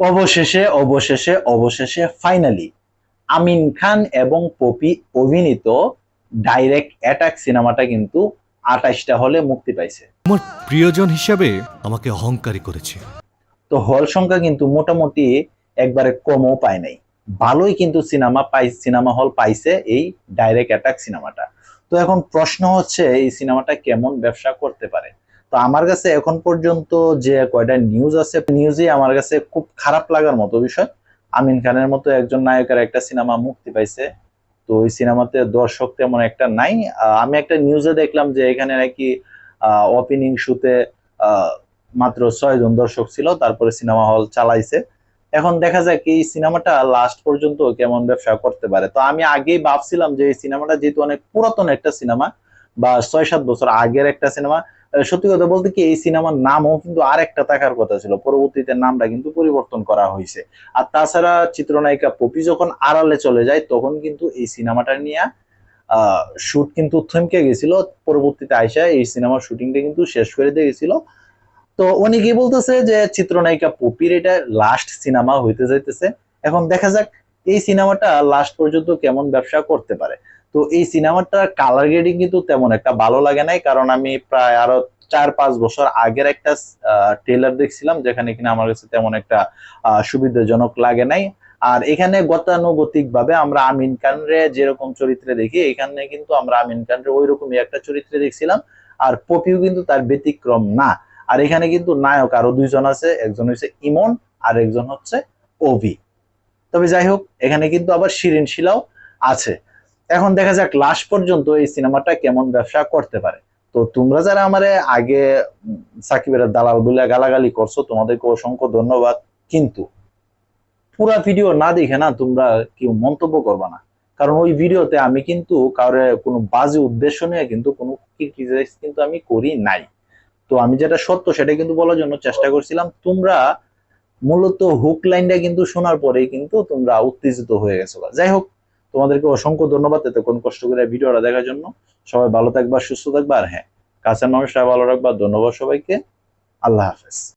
অবশেষে অবশেষে অবশেষে ফাইনালি আমিন খান এবং পপি অভিনীত ডাইরেক্ট অ্যাটাক সিনেমাটা কিন্তু আঠাশটা হলে মুক্তি পাইছে। আমার প্রিয়জন হিসাবে আমাকে অহংকারী করেছে। তো হল সংখ্যা কিন্তু মোটামুটি একবারে কমও পায় নাই। ভালোই কিন্তু সিনেমা পাই সিনেমা হল পাইছে এই ডাইরেক্ট অ্যাটাক সিনেমাটা। তো এখন প্রশ্ন হচ্ছে এই সিনেমাটা কেমন ব্যবসা করতে পারে? তো আমার কাছে এখন পর্যন্ত যে কয়টা নিউজ আছে নিউজই আমার কাছে খুব খারাপ লাগার মতো বিষয়। আমিন খানের মতো একজন নায়কের একটা সিনেমা মুক্তি পাইছে। তো ওই সিনেমাতে দর্শক তেমন একটা নাই। আমি একটা নিউজে দেখলাম যে এখানে নাকি ওপেনিং শুতে মাত্র ছয় জন দর্শক ছিল, তারপরে সিনেমা হল চালাইছে। এখন দেখা যাক এই সিনেমাটা লাস্ট পর্যন্ত কেমন ব্যবসা করতে পারে। তো আমি আগেই ভাবছিলাম যে এই সিনেমাটা যেহেতু অনেক পুরাতন একটা সিনেমা বা ছয় সাত বছর আগের একটা সিনেমা সত্যি কথা বলতে কি, এই সিনেমার নামও কিন্তু আর একটা থাকার কথা ছিল। পরবর্তীতে নামটা কিন্তু পরিবর্তন করা হয়েছে। আর তাছাড়া চিত্রনায়িকা পপি যখন আড়ালে চলে যায়, তখন কিন্তু এই সিনেমাটা নিয়ে শুট কিন্তু থমকে গেছিল। পরবর্তীতে আইসা এই সিনেমার শুটিংটা কিন্তু শেষ করে দিয়ে গেছিল। তো অনেকেই বলতেছে যে, চিত্রনায়িকা পপির এটা লাস্ট সিনেমা হইতে যাইতেছে। এখন দেখা যাক এই সিনেমাটা লাস্ট পর্যন্ত কেমন ব্যবসা করতে পারে? তো এই সিনেমাটার কালার গ্রেডিং কিন্তু তেমন একটা ভালো লাগে নাই, কারণ আমি প্রায় আরও চার পাঁচ বছর আগের একটা ট্রেলার দেখছিলাম, যেখানে কিনা আমার কাছে তেমন একটা সুবিধাজনক লাগে নাই। আর এখানে গতানুগতিক ভাবে আমরা আমিন খানরে যেরকম চরিত্রে দেখি, এখানে কিন্তু আমরা আমিন খানরে ওই রকমই একটা চরিত্রে দেখছিলাম, আর পপিও কিন্তু তার ব্যতিক্রম না। আর এখানে কিন্তু নায়ক আরও দুইজন আছে, একজন হচ্ছে ইমন আর একজন হচ্ছে অভি। তবে যাই হোক, এখানে কিন্তু আবার শিরিন শিলাও আছে। এখন দেখা যাক লাস্ট পর্যন্ত এই সিনেমাটা কেমন ব্যবসা করতে পারে। তো তোমরা যারা আমারে আগে সাকিবের দালাল বলে গালাগালি করছ তোমাদেরকে অসংখ্য ধন্যবাদ। কিন্তু পুরা ভিডিও না দেখে না তোমরা কেউ মন্তব্য করবা না। কারণ ওই ভিডিওতে আমি কিন্তু কারও কোনো বাজে উদ্দেশ্য নিয়ে কিন্তু কোনো কিন্তু আমি করি নাই। তো আমি যেটা সত্য সেটা কিন্তু বলার জন্য চেষ্টা করছিলাম, তোমরা মূলত হুক লাইনটা কিন্তু শোনার পরেই কিন্তু তোমরা উত্তেজিত হয়ে গেছো যাই হোক তোমাদেরকে অসংখ্য ধন্যবাদ এতক্ষণ কোন কষ্ট করে ভিডিওটা দেখার জন্য। সবাই ভালো থাকবা, সুস্থ থাকবা, আর হ্যাঁ কাছের মানুষরা ভালো রাখবা। ধন্যবাদ সবাইকে। আল্লাহ হাফেজ।